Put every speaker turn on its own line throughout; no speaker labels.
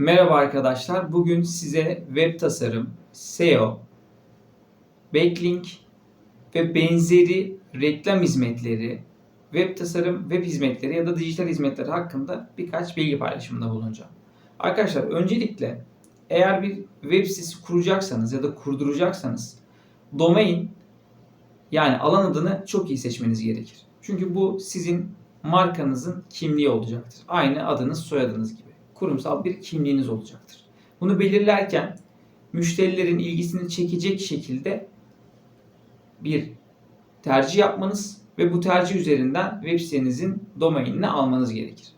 Merhaba arkadaşlar. Bugün size web tasarım, SEO, backlink ve benzeri reklam hizmetleri, web tasarım, web hizmetleri ya da dijital hizmetler hakkında birkaç bilgi paylaşımında bulunacağım. Arkadaşlar öncelikle eğer bir web sitesi kuracaksanız ya da kurduracaksanız domain yani alan adını çok iyi seçmeniz gerekir. Çünkü bu sizin markanızın kimliği olacaktır. Aynı adınız, soyadınız gibi. Kurumsal bir kimliğiniz olacaktır. Bunu belirlerken müşterilerin ilgisini çekecek şekilde bir tercih yapmanız ve bu tercih üzerinden web sitenizin domainini almanız gerekir.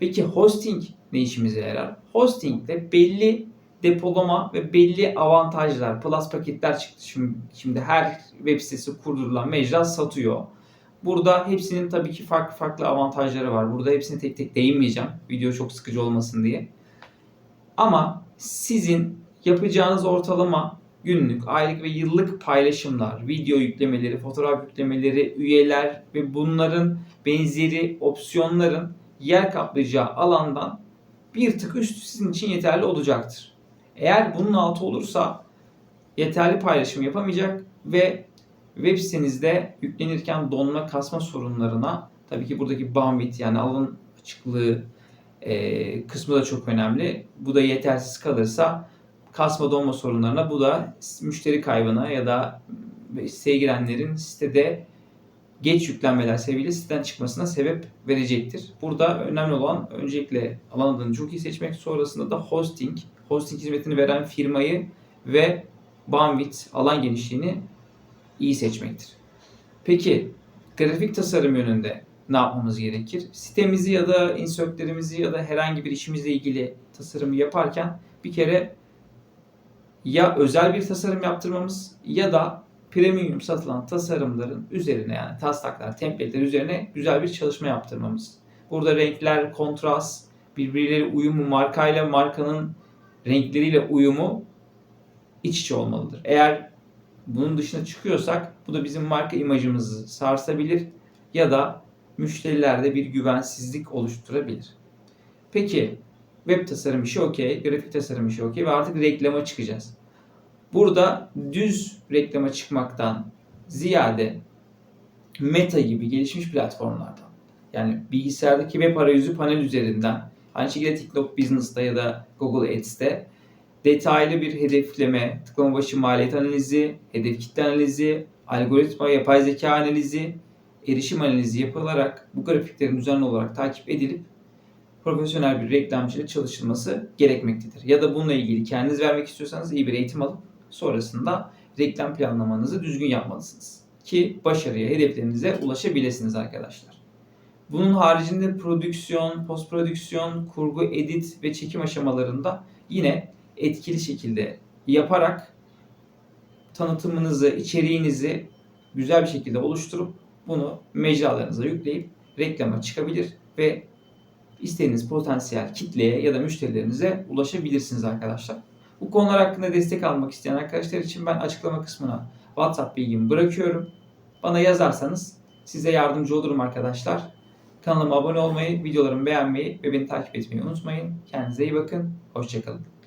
Peki hosting ne işimize yarar? Hosting de belli depolama ve belli avantajlar, plus paketler çıktı. Şimdi, şimdi her web sitesi kurdurulan mecra satıyor. Burada hepsinin tabii ki farklı farklı avantajları var. Burada hepsine tek tek değinmeyeceğim. Video çok sıkıcı olmasın diye. Ama sizin yapacağınız ortalama günlük, aylık ve yıllık paylaşımlar, video yüklemeleri, fotoğraf yüklemeleri, üyeler ve bunların benzeri opsiyonların yer kaplayacağı alandan bir tık üstü sizin için yeterli olacaktır. Eğer bunun altı olursa yeterli paylaşım yapamayacak ve web sitenizde yüklenirken donma kasma sorunlarına tabii ki buradaki bandwidth yani alan açıklığı e, kısmı da çok önemli. Bu da yetersiz kalırsa kasma donma sorunlarına bu da müşteri kaybına ya da siteye girenlerin sitede geç yüklenmeler sebebiyle siteden çıkmasına sebep verecektir. Burada önemli olan öncelikle alan adını çok iyi seçmek sonrasında da hosting, hosting hizmetini veren firmayı ve bandwidth alan genişliğini iyi seçmektir. Peki grafik tasarım yönünde ne yapmamız gerekir? Sitemizi ya da insertlerimizi ya da herhangi bir işimizle ilgili tasarımı yaparken bir kere ya özel bir tasarım yaptırmamız ya da premium satılan tasarımların üzerine yani taslaklar, template'ler üzerine güzel bir çalışma yaptırmamız. Burada renkler, kontrast, birbirleriyle uyumu, markayla markanın renkleriyle uyumu iç içe olmalıdır. Eğer bunun dışına çıkıyorsak bu da bizim marka imajımızı sarsabilir ya da müşterilerde bir güvensizlik oluşturabilir. Peki web tasarım işi okey, grafik tasarım işi okey ve artık reklama çıkacağız. Burada düz reklama çıkmaktan ziyade Meta gibi gelişmiş platformlardan yani bilgisayardaki web arayüzü panel üzerinden aynı şekilde TikTok Business'ta ya da Google Ads'te detaylı bir hedefleme, tıklama başı maliyet analizi, hedef kitle analizi, algoritma, yapay zeka analizi, erişim analizi yapılarak bu grafiklerin düzenli olarak takip edilip profesyonel bir reklamcıyla çalışılması gerekmektedir. Ya da bununla ilgili kendiniz vermek istiyorsanız iyi bir eğitim alıp sonrasında reklam planlamanızı düzgün yapmalısınız. Ki başarıya, hedeflerinize ulaşabilirsiniz arkadaşlar. Bunun haricinde prodüksiyon, post prodüksiyon, kurgu, edit ve çekim aşamalarında yine etkili şekilde yaparak tanıtımınızı, içeriğinizi güzel bir şekilde oluşturup bunu mecralarınıza yükleyip reklama çıkabilir ve istediğiniz potansiyel kitleye ya da müşterilerinize ulaşabilirsiniz arkadaşlar. Bu konular hakkında destek almak isteyen arkadaşlar için ben açıklama kısmına WhatsApp bilgimi bırakıyorum. Bana yazarsanız size yardımcı olurum arkadaşlar. Kanalıma abone olmayı, videolarımı beğenmeyi ve beni takip etmeyi unutmayın. Kendinize iyi bakın. Hoşçakalın.